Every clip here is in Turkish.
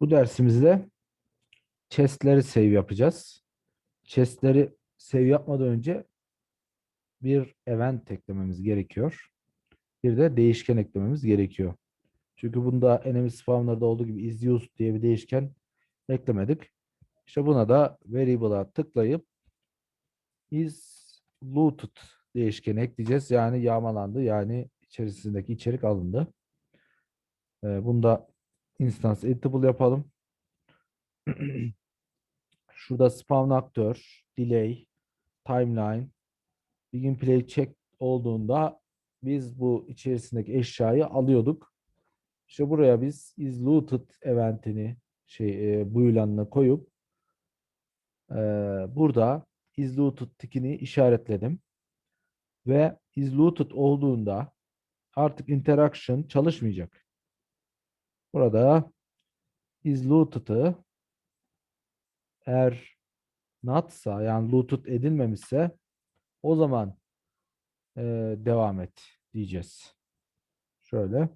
Bu dersimizde chest'leri save yapacağız. Chest'leri save yapmadan önce bir event eklememiz gerekiyor. Bir de değişken eklememiz gerekiyor. Çünkü bunda enemy spawnlarda olduğu gibi is diye bir değişken eklemedik. İşte buna da variable'a tıklayıp is looted değişkeni ekleyeceğiz. Yani yağmalandı. Yani içerisindeki içerik alındı. Ee, bunda instance editable yapalım. Şurada spawn aktör, delay, timeline, begin play check olduğunda biz bu içerisindeki eşyayı alıyorduk. İşte buraya biz is looted eventini şey e, bu ilanına koyup e, burada is looted tikini işaretledim. Ve is looted olduğunda artık interaction çalışmayacak. Burada is looted'ı eğer notsa yani looted edilmemişse o zaman e, devam et diyeceğiz. Şöyle.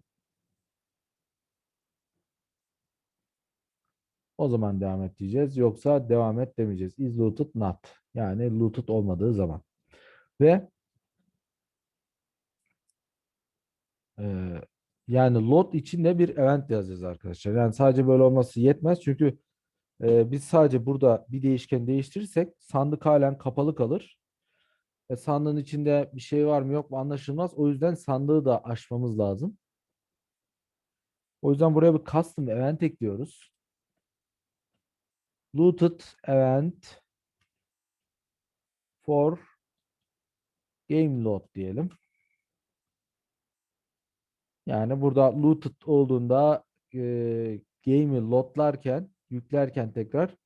O zaman devam et diyeceğiz. Yoksa devam et demeyeceğiz. Is looted not. Yani looted olmadığı zaman. Ve e, yani load içinde bir event yazacağız arkadaşlar. Yani sadece böyle olması yetmez. Çünkü e, biz sadece burada bir değişken değiştirirsek sandık halen kapalı kalır. E, sandığın içinde bir şey var mı yok mu anlaşılmaz. O yüzden sandığı da açmamız lazım. O yüzden buraya bir custom event ekliyoruz. Looted event for game load diyelim. Yani burada looted olduğunda e, game'i loadlarken, yüklerken tekrar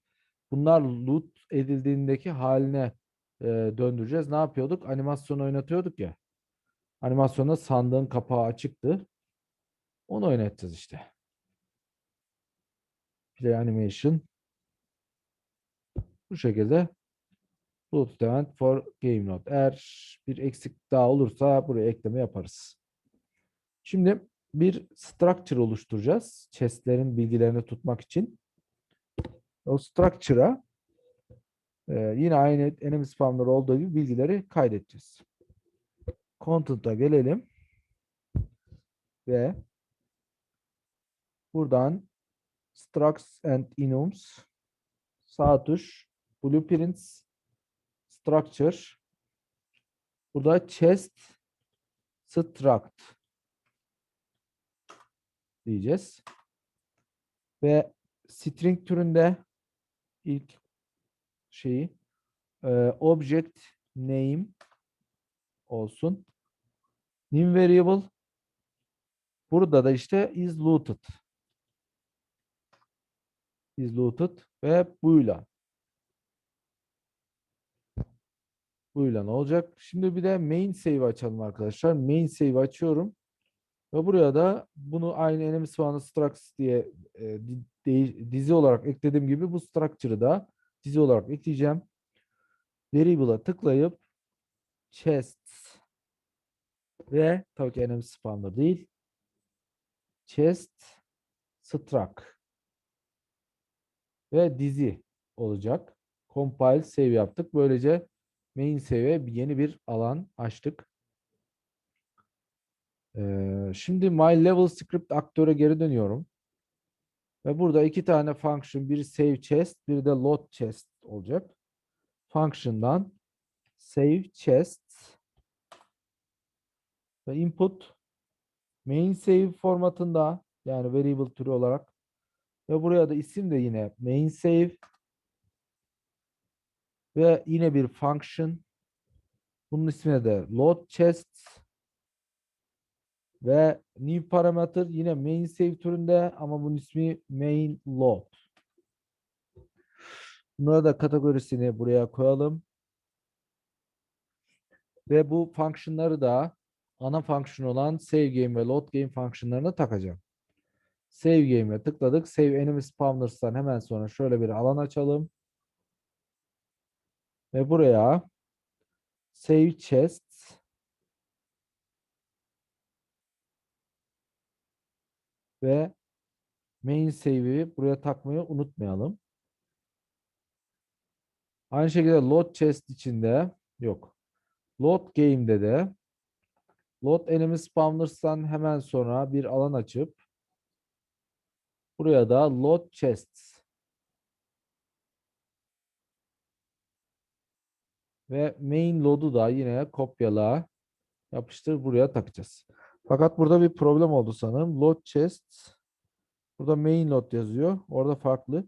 bunlar loot edildiğindeki haline e, döndüreceğiz. Ne yapıyorduk? Animasyon oynatıyorduk ya. Animasyonda sandığın kapağı açıktı. Onu oynatacağız işte. Play animation. Bu şekilde loot event for game load. Eğer bir eksik daha olursa buraya ekleme yaparız. Şimdi bir structure oluşturacağız. Chest'lerin bilgilerini tutmak için. O structure'a e, yine aynı enemy spawner olduğu gibi bilgileri kaydedeceğiz. Content'a gelelim. Ve buradan structs and enums sağ tuş blueprints structure burada chest struct diyeceğiz. Ve string türünde ilk şeyi e, object name olsun. New variable burada da işte is looted is looted ve buyla buyla ne olacak? Şimdi bir de main save açalım arkadaşlar. Main save açıyorum. Ve buraya da bunu aynı enemy spawn'ı structs diye e, di- dizi olarak eklediğim gibi bu structure'ı da dizi olarak ekleyeceğim. Variable'a tıklayıp chest ve tabii ki enemy spawner değil chest struct ve dizi olacak. Compile save yaptık. Böylece main save'e yeni bir alan açtık. Şimdi my level script aktöre geri dönüyorum. Ve burada iki tane function, biri save chest, biri de load chest olacak. Function'dan save chest ve input main save formatında yani variable türü olarak ve buraya da isim de yine main save ve yine bir function bunun ismine de load chest ve new parameter yine main save türünde ama bunun ismi main load. Bunlara da kategorisini buraya koyalım. Ve bu fonksiyonları da ana fonksiyon olan save game ve load game fonksiyonlarına takacağım. Save game'e tıkladık. Save enemy spawners'tan hemen sonra şöyle bir alan açalım. Ve buraya save chests ve main save'i buraya takmayı unutmayalım. Aynı şekilde load chest içinde yok. Load game'de de load enemy spawners'tan hemen sonra bir alan açıp buraya da load chests ve main load'u da yine kopyala yapıştır buraya takacağız. Fakat burada bir problem oldu sanırım. Load chests burada main load yazıyor. Orada farklı.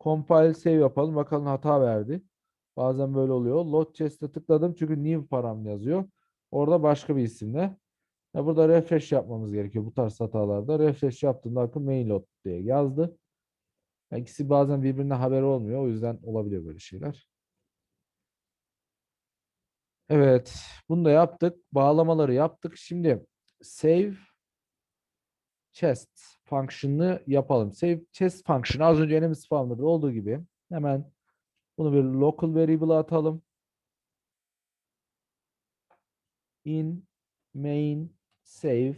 Compile save yapalım. Bakalım hata verdi. Bazen böyle oluyor. Load chest'e tıkladım çünkü new param yazıyor. Orada başka bir isimle. Ya burada refresh yapmamız gerekiyor bu tarz hatalarda. Refresh yaptığımda akım main load diye yazdı. Ya İkisi bazen birbirine haber olmuyor. O yüzden olabiliyor böyle şeyler. Evet. Bunu da yaptık. Bağlamaları yaptık. Şimdi save chest function'ını yapalım. Save chest function'ı az önce enemy spawner'da olduğu gibi hemen bunu bir local variable atalım. In main save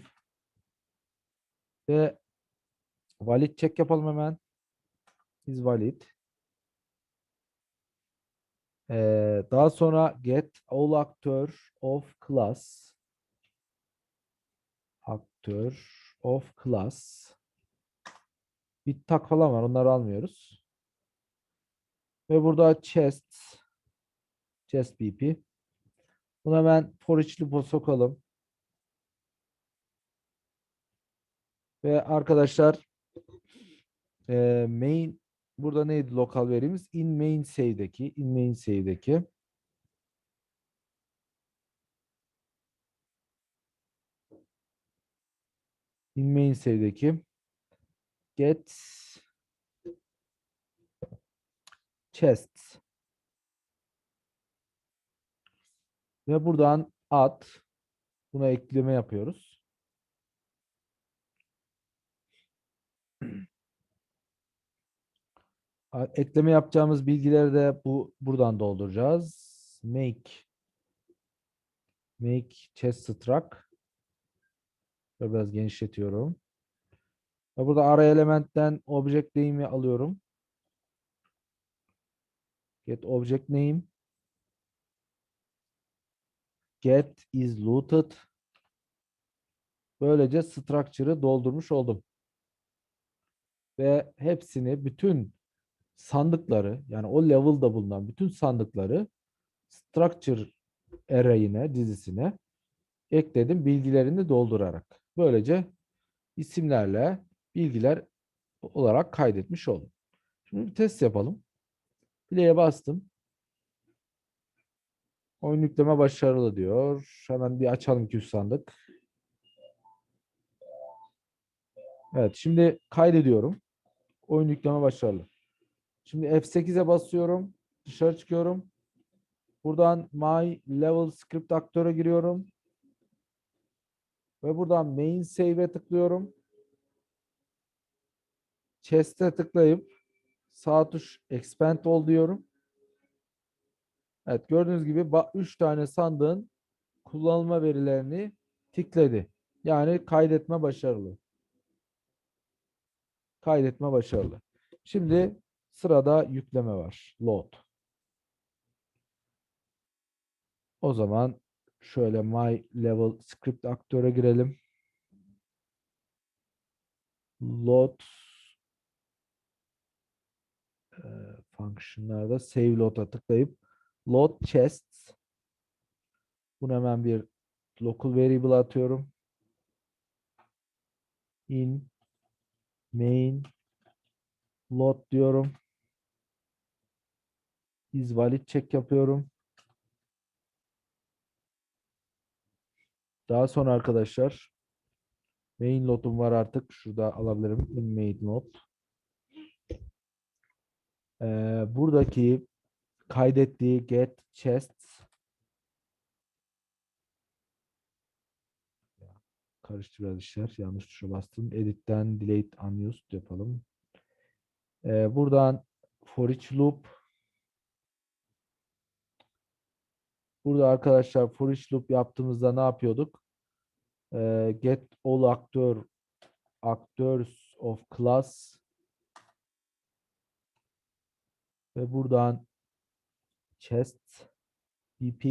ve valid check yapalım hemen. Is valid. Ee, daha sonra get all actor of class actor of class bir tag falan var onları almıyoruz. Ve burada chest chest bp bunu hemen for each sokalım. Ve arkadaşlar e, main burada neydi lokal verimiz? In main save'deki in main save'deki in main save'deki get. Chest. Ve buradan at. Buna ekleme yapıyoruz. Ekleme yapacağımız bilgileri de bu buradan dolduracağız. Make. Make chest struct Şöyle biraz genişletiyorum. Ve burada ara elementten object name'i alıyorum. Get object name. Get is looted. Böylece structure'ı doldurmuş oldum. Ve hepsini bütün sandıkları yani o level'da bulunan bütün sandıkları structure array'ine, dizisine ekledim bilgilerini doldurarak. Böylece isimlerle bilgiler olarak kaydetmiş oldum. Şimdi bir test yapalım. Play'e bastım. Oyun yükleme başarılı diyor. Hemen bir açalım 200 sandık. Evet şimdi kaydediyorum. Oyun yükleme başarılı. Şimdi F8'e basıyorum. Dışarı çıkıyorum. Buradan My Level Script aktöre giriyorum. Ve buradan Main Save'e tıklıyorum. Chest'e tıklayıp sağ tuş Expand ol diyorum. Evet gördüğünüz gibi 3 tane sandığın kullanılma verilerini tikledi. Yani kaydetme başarılı. Kaydetme başarılı. Şimdi sırada yükleme var. Load. O zaman şöyle my level script aktöre girelim. Load e, function'larda save load'a tıklayıp load chests bunu hemen bir local variable atıyorum. In main load diyorum. Is valid check yapıyorum. Daha sonra arkadaşlar main load'um var artık. Şurada alabilirim. In main load. Ee, buradaki kaydettiği get chests karıştı biraz işler. Yanlış tuşa bastım. Edit'ten delete unused yapalım. Ee, buradan for each loop Burada arkadaşlar for each loop yaptığımızda ne yapıyorduk? Ee, get all actor actors of class ve buradan chest pp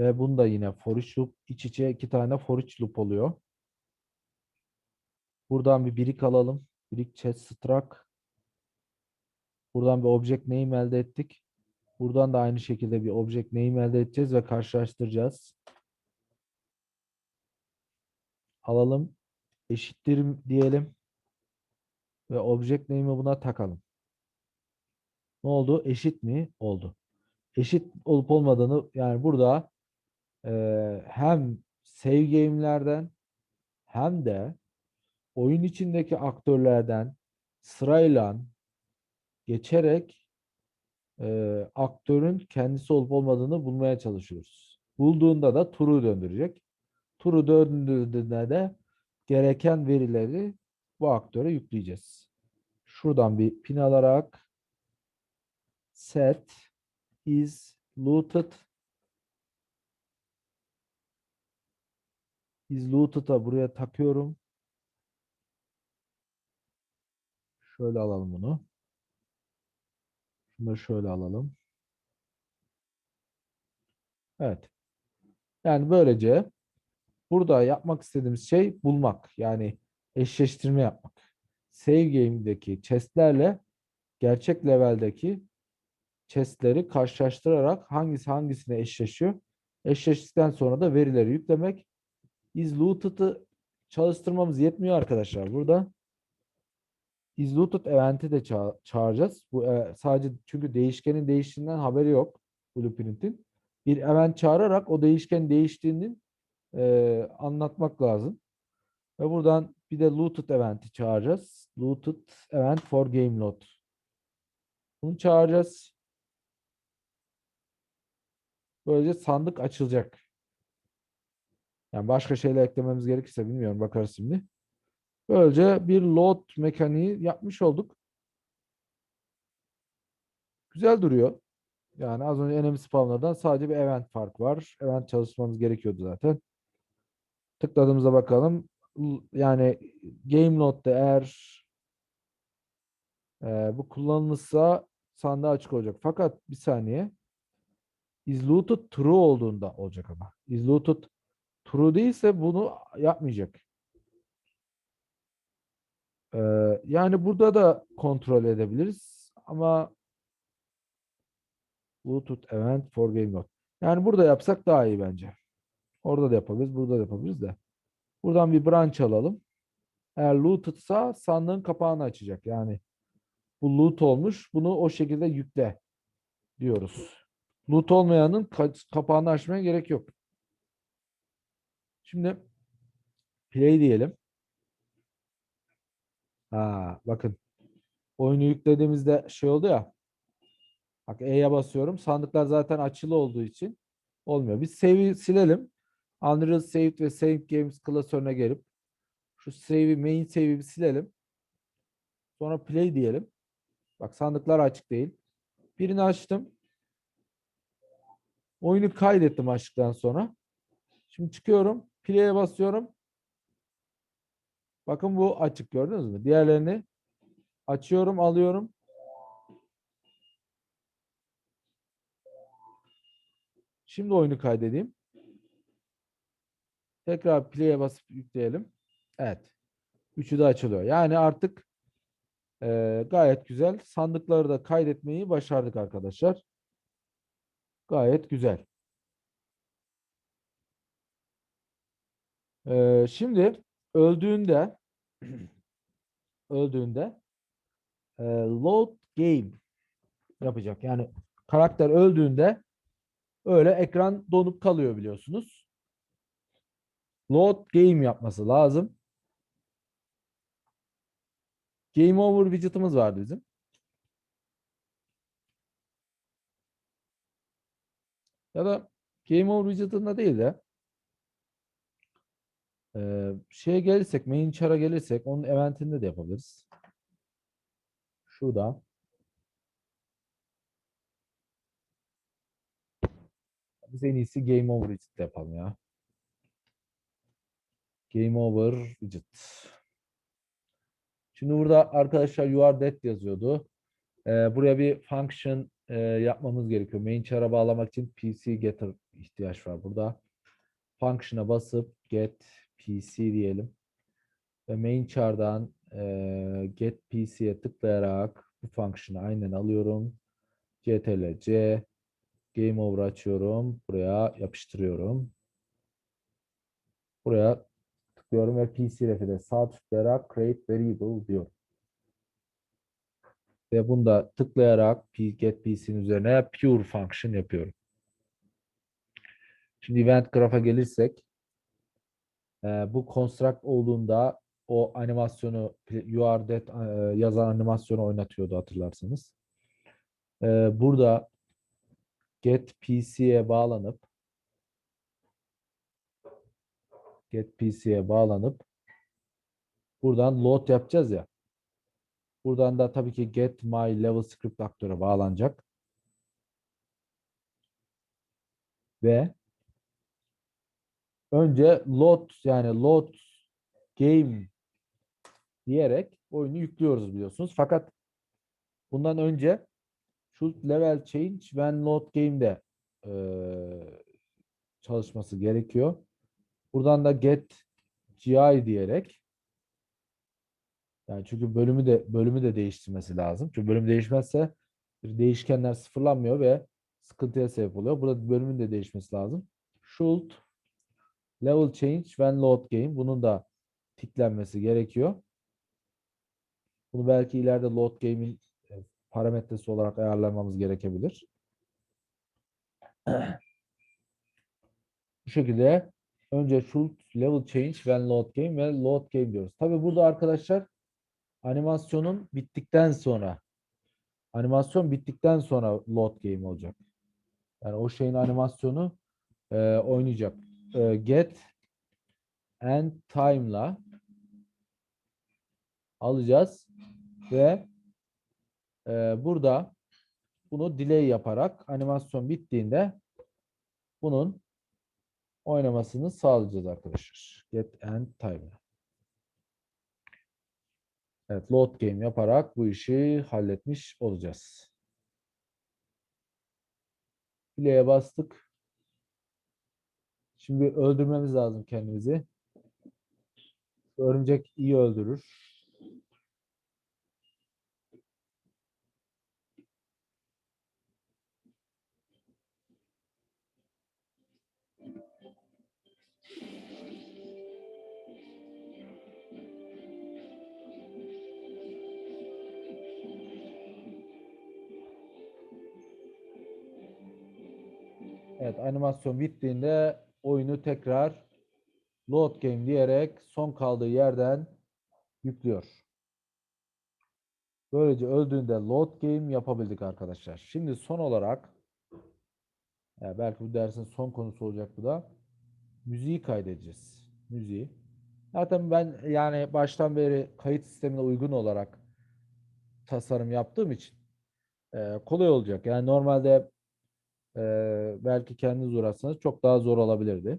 ve bunda yine for each loop iç içe iki tane for each loop oluyor. Buradan bir birik alalım. Birik chest struct. Buradan bir object name elde ettik. Buradan da aynı şekilde bir object name elde edeceğiz ve karşılaştıracağız. Alalım. Eşittir diyelim. Ve object name'i buna takalım. Ne oldu? Eşit mi? Oldu. Eşit olup olmadığını yani burada eee, hem save game'lerden hem de oyun içindeki aktörlerden sırayla geçerek eee, aktörün kendisi olup olmadığını bulmaya çalışıyoruz. Bulduğunda da true'u döndürecek. True'u döndürdüğünde de gereken verileri bu aktöre yükleyeceğiz. Şuradan bir pin alarak set is looted is looted'a buraya takıyorum. Şöyle alalım bunu. Da şöyle alalım. Evet. Yani böylece burada yapmak istediğimiz şey bulmak. Yani eşleştirme yapmak. Save game'deki chest'lerle gerçek level'deki chest'leri karşılaştırarak hangisi hangisine eşleşiyor. Eşleştikten sonra da verileri yüklemek. Is looted'ı çalıştırmamız yetmiyor arkadaşlar. Burada is looted event'i de ça- çağıracağız. Bu e, sadece çünkü değişkenin değiştiğinden haberi yok Blueprint'in. Bir event çağırarak o değişken değiştiğinin e, anlatmak lazım. Ve buradan bir de looted event'i çağıracağız. Looted event for game load. Bunu çağıracağız. Böylece sandık açılacak. Yani başka şeyler eklememiz gerekirse bilmiyorum bakarız şimdi. Böylece bir load mekaniği yapmış olduk. Güzel duruyor. Yani az önce enemy spawnlardan sadece bir event fark var. Event çalışmamız gerekiyordu zaten. Tıkladığımızda bakalım. Yani game load'da eğer e, bu kullanılırsa sandığı açık olacak. Fakat bir saniye. Is looted true olduğunda olacak ama. Is looted true değilse bunu yapmayacak. Ee, yani burada da kontrol edebiliriz ama Bluetooth event for game mode. Yani burada yapsak daha iyi bence. Orada da yapabiliriz, burada da yapabiliriz de. Buradan bir branch alalım. Eğer looted'sa sandığın kapağını açacak. Yani bu loot olmuş. Bunu o şekilde yükle diyoruz. Loot olmayanın ka- kapağını açmaya gerek yok. Şimdi play diyelim. Ha, bakın. Oyunu yüklediğimizde şey oldu ya. Bak E'ye basıyorum. Sandıklar zaten açılı olduğu için olmuyor. Biz save'i silelim. Unreal Saved ve Save Games klasörüne gelip şu save'i main save'i silelim. Sonra play diyelim. Bak sandıklar açık değil. Birini açtım. Oyunu kaydettim açtıktan sonra. Şimdi çıkıyorum. Play'e basıyorum. Bakın bu açık gördünüz mü? Diğerlerini açıyorum, alıyorum. Şimdi oyunu kaydedeyim. Tekrar play'e basıp yükleyelim. Evet. Üçü de açılıyor. Yani artık eee, gayet güzel. Sandıkları da kaydetmeyi başardık arkadaşlar. Gayet güzel. Eee, şimdi öldüğünde öldüğünde eee, load game yapacak. Yani karakter öldüğünde öyle ekran donup kalıyor biliyorsunuz. Load game yapması lazım. Game over widget'ımız vardı bizim. Ya da game over widget'ında değil de eee, şeye gelirsek, main char'a gelirsek onun eventinde de yapabiliriz. Şurada. Biz en iyisi game over widget yapalım ya. Game over widget. Şimdi burada arkadaşlar you are dead yazıyordu. Ee, buraya bir function e, yapmamız gerekiyor. Main char'a bağlamak için PC getter ihtiyaç var burada. Function'a basıp get PC diyelim. Ve main char'dan e, get PC'ye tıklayarak bu function'ı aynen alıyorum. ctrl C game over açıyorum. Buraya yapıştırıyorum. Buraya tıklıyorum ve PC ref'e sağ tıklayarak create variable diyorum. Ve bunu da tıklayarak get PC'nin üzerine pure function yapıyorum. Şimdi event graph'a gelirsek bu construct olduğunda o animasyonu you are dead yazan animasyonu oynatıyordu hatırlarsanız. Burada get PC'ye bağlanıp get PC'ye bağlanıp buradan load yapacağız ya. Buradan da tabii ki get my level script aktöre bağlanacak. Ve önce load yani load game diyerek oyunu yüklüyoruz biliyorsunuz. Fakat bundan önce should level change when load game'de eee, çalışması gerekiyor. Buradan da get GI diyerek yani çünkü bölümü de bölümü de değiştirmesi lazım. Çünkü bölüm değişmezse değişkenler sıfırlanmıyor ve sıkıntıya sebep oluyor. Burada bölümün de değişmesi lazım. Should level change when load game. Bunun da tiklenmesi gerekiyor. Bunu belki ileride load game'in e, parametresi olarak ayarlamamız gerekebilir. Bu şekilde önce should level change when load game ve load game diyoruz. Tabii burada arkadaşlar animasyonun bittikten sonra animasyon bittikten sonra load game olacak. Yani o şeyin animasyonu e, oynayacak. E, get and time'la alacağız ve e, burada bunu delay yaparak animasyon bittiğinde bunun oynamasını sağlayacağız arkadaşlar. Get and time'la. Evet, load game yaparak bu işi halletmiş olacağız. Play'e bastık. Şimdi öldürmemiz lazım kendimizi. Örümcek iyi öldürür. Evet animasyon bittiğinde oyunu tekrar load game diyerek son kaldığı yerden yüklüyor. Böylece öldüğünde load game yapabildik arkadaşlar. Şimdi son olarak ya belki bu dersin son konusu olacak bu da müziği kaydedeceğiz. Müziği. Zaten ben yani baştan beri kayıt sistemine uygun olarak tasarım yaptığım için kolay olacak. Yani normalde e, belki kendiniz uğraşsanız çok daha zor olabilirdi.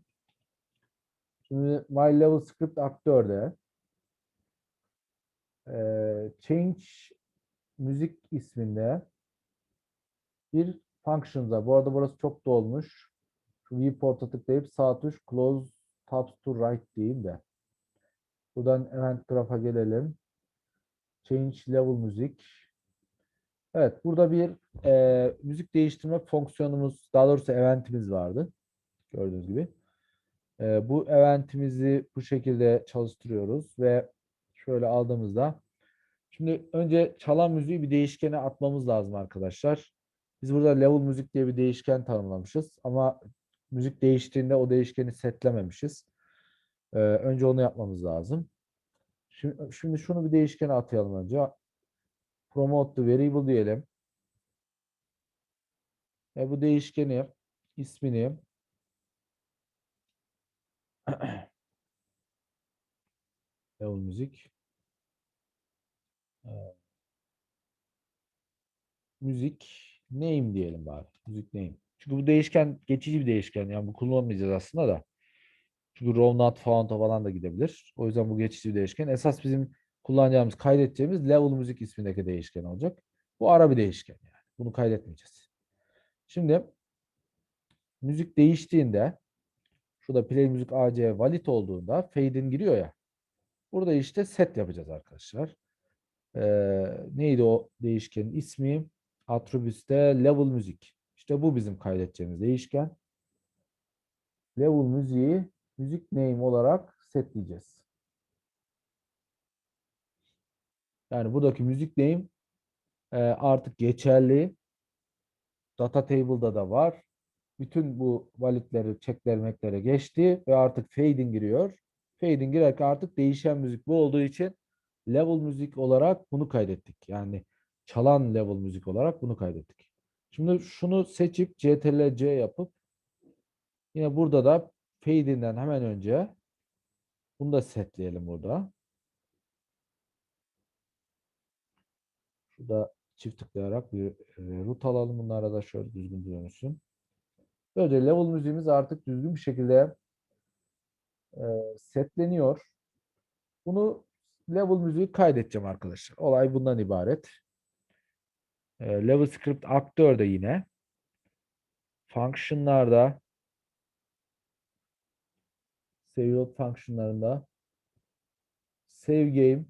Şimdi My Level Script aktörde e, Change müzik isminde bir function var. Bu arada burası çok dolmuş. Şu viewport'a tıklayıp sağ tuş close tabs to right diyeyim de. Buradan event graph'a gelelim. Change level müzik. Evet, burada bir e, müzik değiştirme fonksiyonumuz, daha doğrusu eventimiz vardı. Gördüğünüz gibi. E, bu eventimizi bu şekilde çalıştırıyoruz ve şöyle aldığımızda şimdi önce çalan müziği bir değişkene atmamız lazım arkadaşlar. Biz burada level müzik diye bir değişken tanımlamışız ama müzik değiştiğinde o değişkeni setlememişiz. E, önce onu yapmamız lazım. Şimdi, şimdi şunu bir değişkene atayalım önce promote variable diyelim. Ve bu değişkeni ismini level müzik müzik name diyelim bari. Müzik name. Çünkü bu değişken geçici bir değişken. Yani bu kullanmayacağız aslında da. Çünkü row not found'a falan da gidebilir. O yüzden bu geçici bir değişken. Esas bizim kullanacağımız, kaydedeceğimiz level müzik ismindeki değişken olacak. Bu ara bir değişken yani. Bunu kaydetmeyeceğiz. Şimdi müzik değiştiğinde şurada play müzik AC valid olduğunda fade in giriyor ya. Burada işte set yapacağız arkadaşlar. Ee, neydi o değişkenin ismi? Attributes'te level müzik. İşte bu bizim kaydedeceğimiz değişken. Level müziği müzik name olarak setleyeceğiz. Yani buradaki müzik name e, artık geçerli. Data table'da da var. Bütün bu validleri, checkler, meklere geçti ve artık fading giriyor. Fading girerken artık değişen müzik bu olduğu için level müzik olarak bunu kaydettik. Yani çalan level müzik olarak bunu kaydettik. Şimdi şunu seçip CTRL C yapıp yine burada da fade'inden hemen önce bunu da setleyelim burada. Şurada çift tıklayarak bir e, root alalım. Bunlara da şöyle düzgün dönüşsün. Böylece level müziğimiz artık düzgün bir şekilde e, setleniyor. Bunu level müziği kaydedeceğim arkadaşlar. Olay bundan ibaret. E, level script aktör de yine function'larda save function'larında save game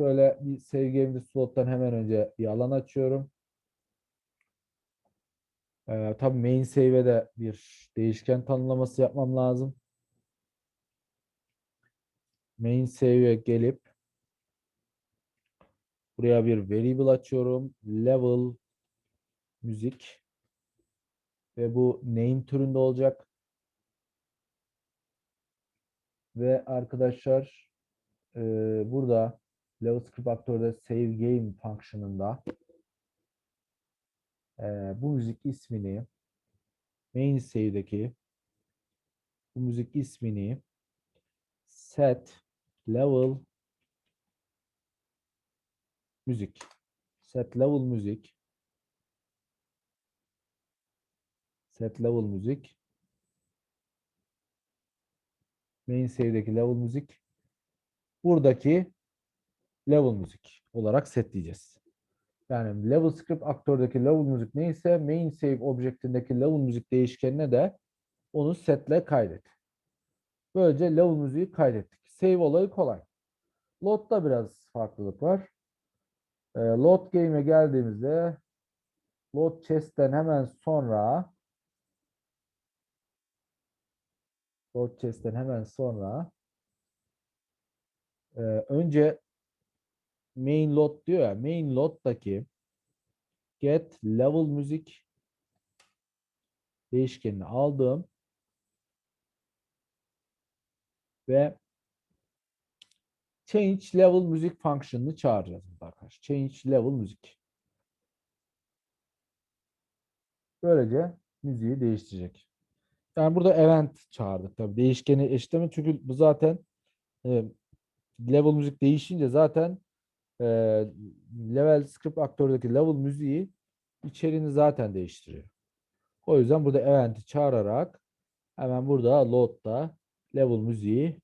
Şöyle bir save game'de slottan hemen önce bir alan açıyorum. Ee, tabii main save'e de bir değişken tanımlaması yapmam lazım. Main save'e gelip buraya bir variable açıyorum. Level müzik ve bu name türünde olacak. Ve arkadaşlar e, burada JavaScript aktörde save game fonksiyonunda e, bu müzik ismini main save'deki bu müzik ismini set level müzik set level müzik set level müzik main save'deki level müzik buradaki level müzik olarak setleyeceğiz. Yani level script aktördeki level müzik neyse main save objektindeki level müzik değişkenine de onu setle kaydet. Böylece level müziği kaydettik. Save olayı kolay. Load'da biraz farklılık var. E, load game'e geldiğimizde load chest'ten hemen sonra load chest'ten hemen sonra e, önce main load diyor ya main load'daki get level müzik değişkenini aldım ve change level müzik fonksiyonunu çağıracağız arkadaşlar. Change level müzik. Böylece müziği değiştirecek. Yani burada event çağırdık tabii. Değişkeni eşitleme çünkü bu zaten e, level müzik değişince zaten e, level script aktördeki level müziği içeriğini zaten değiştiriyor. O yüzden burada event'i çağırarak hemen burada load'da level müziği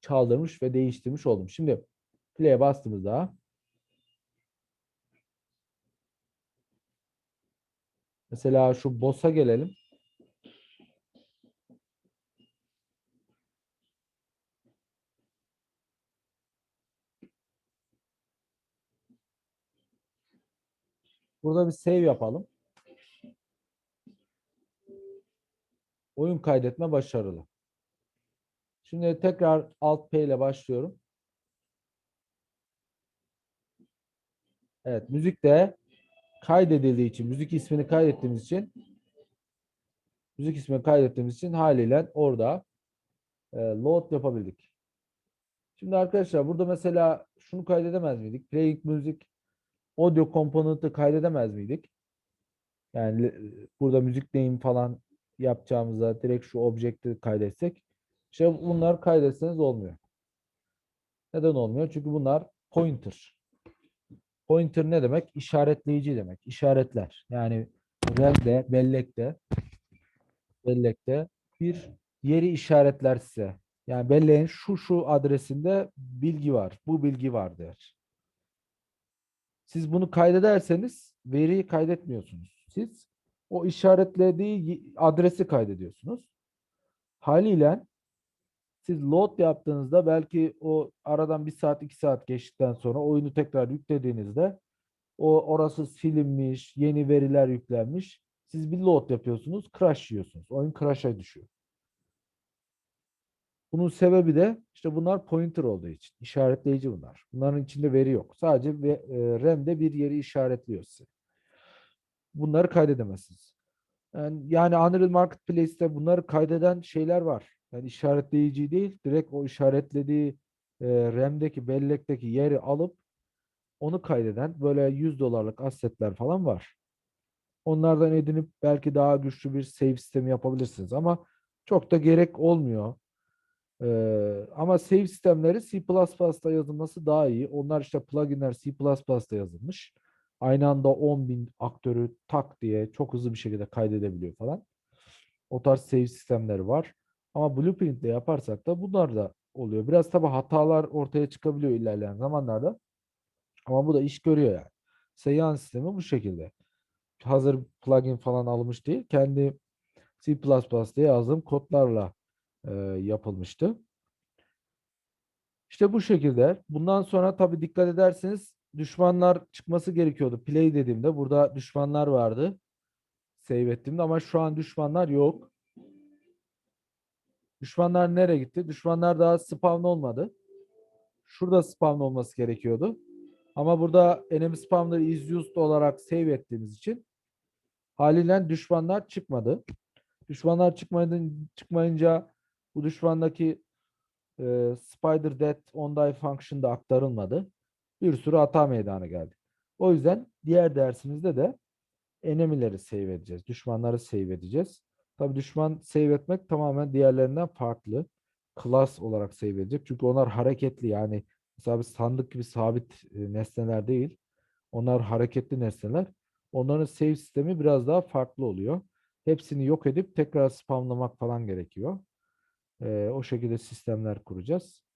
çaldırmış ve değiştirmiş oldum. Şimdi play'e bastığımızda mesela şu boss'a gelelim. Burada bir save yapalım. Oyun kaydetme başarılı. Şimdi tekrar Alt P ile başlıyorum. Evet, müzik de kaydedildiği için, müzik ismini kaydettiğimiz için müzik ismini kaydettiğimiz için haliyle orada e, load yapabildik. Şimdi arkadaşlar burada mesela şunu kaydedemez miydik? Playing müzik audio komponenti kaydedemez miydik? Yani burada müzik name falan yapacağımızda direkt şu objekti kaydetsek işte bunlar kaydetseniz olmuyor. Neden olmuyor? Çünkü bunlar pointer. Pointer ne demek? İşaretleyici demek. İşaretler. Yani RAM'de, bellekte bellekte bir yeri işaretler size. Yani belleğin şu şu adresinde bilgi var. Bu bilgi var der. Siz bunu kaydederseniz veriyi kaydetmiyorsunuz. Siz o işaretlediği adresi kaydediyorsunuz. Haliyle siz load yaptığınızda belki o aradan bir saat iki saat geçtikten sonra oyunu tekrar yüklediğinizde o orası silinmiş, yeni veriler yüklenmiş. Siz bir load yapıyorsunuz, crash yiyorsunuz. Oyun crash'a düşüyor. Bunun sebebi de işte bunlar pointer olduğu için. işaretleyici bunlar. Bunların içinde veri yok. Sadece e, RAM'de bir yeri işaretliyor size. Bunları kaydedemezsiniz. Yani, yani Unreal Marketplace'te bunları kaydeden şeyler var. Yani işaretleyici değil, direkt o işaretlediği e, RAM'deki, bellekteki yeri alıp onu kaydeden böyle 100 dolarlık assetler falan var. Onlardan edinip belki daha güçlü bir save sistemi yapabilirsiniz ama çok da gerek olmuyor. Ee, ama save sistemleri C++'da yazılması daha iyi. Onlar işte pluginler C++'da yazılmış. Aynı anda 10.000 aktörü tak diye çok hızlı bir şekilde kaydedebiliyor falan. O tarz save sistemleri var. Ama Blueprint'le yaparsak da bunlar da oluyor. Biraz tabii hatalar ortaya çıkabiliyor ilerleyen zamanlarda. Ama bu da iş görüyor yani. Seyyan sistemi bu şekilde. Hazır plugin falan almış değil. Kendi C++'da yazdığım kodlarla yapılmıştı. İşte bu şekilde. Bundan sonra tabii dikkat ederseniz düşmanlar çıkması gerekiyordu. Play dediğimde burada düşmanlar vardı. Save ettiğimde ama şu an düşmanlar yok. Düşmanlar nereye gitti? Düşmanlar daha spawn olmadı. Şurada spawn olması gerekiyordu. Ama burada enemy spawner is used olarak save ettiğimiz için haliyle düşmanlar çıkmadı. Düşmanlar çıkmayınca, çıkmayınca bu düşmandaki e, spider death on die function da aktarılmadı. Bir sürü hata meydana geldi. O yüzden diğer dersimizde de enemy'leri save edeceğiz. Düşmanları save edeceğiz. Tabii düşman save etmek tamamen diğerlerinden farklı. Class olarak save edecek. Çünkü onlar hareketli yani mesela bir sandık gibi sabit e, nesneler değil. Onlar hareketli nesneler. Onların save sistemi biraz daha farklı oluyor. Hepsini yok edip tekrar spamlamak falan gerekiyor. O şekilde sistemler kuracağız.